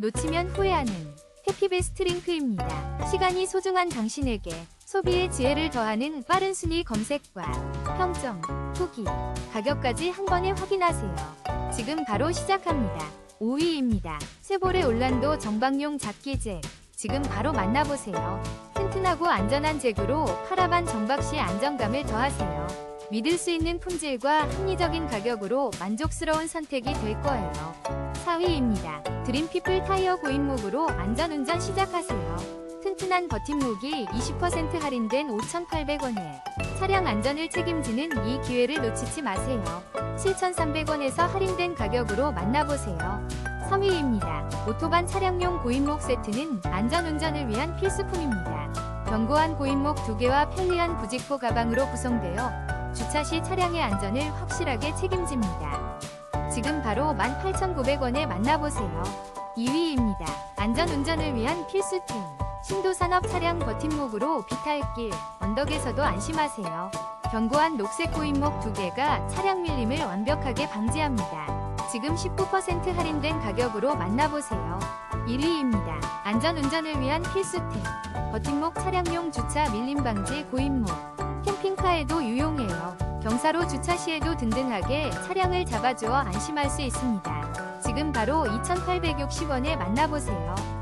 놓치면 후회하는 해피베스트 링크입니다. 시간이 소중한 당신에게 소비의 지혜를 더하는 빠른 순위 검색과 평점, 후기, 가격까지 한 번에 확인하세요. 지금 바로 시작합니다. 5위입니다. 쇠볼의 올란도 정박용 잡기잭. 지금 바로 만나보세요. 튼튼하고 안전한 잭으로 카라반 정박 시 안정감을 더하세요. 믿을 수 있는 품질과 합리적인 가격으로 만족스러운 선택이 될 거예요. 4위입니다. 드림피플 타이어 고인목으로 안전운전 시작하세요. 튼튼한 버팀목이 20% 할인된 5,800원에 차량 안전을 책임지는 이 기회를 놓치지 마세요. 7,300원에서 할인된 가격으로 만나보세요. 3위입니다. 오토반 차량용 고인목 세트는 안전운전을 위한 필수품입니다. 견고한 고인목 2개와 편리한 부직포 가방으로 구성되어 주차 시 차량의 안전을 확실하게 책임집니다. 지금 바로 18,900원에 만나보세요. 2위입니다. 안전운전을 위한 필수템. 신도산업 차량 버팀목으로 비탈길, 언덕에서도 안심하세요. 견고한 녹색 고인목 2개가 차량 밀림을 완벽하게 방지합니다. 지금 19% 할인된 가격으로 만나보세요. 1위입니다. 안전운전을 위한 필수템. 버팀목 차량용 주차 밀림 방지 고인목. 캠핑카에도 유용해요. 경사로 주차 시에도 든든하게 차량을 잡아주어 안심할 수 있습니다. 지금 바로 2,860원에 만나보세요.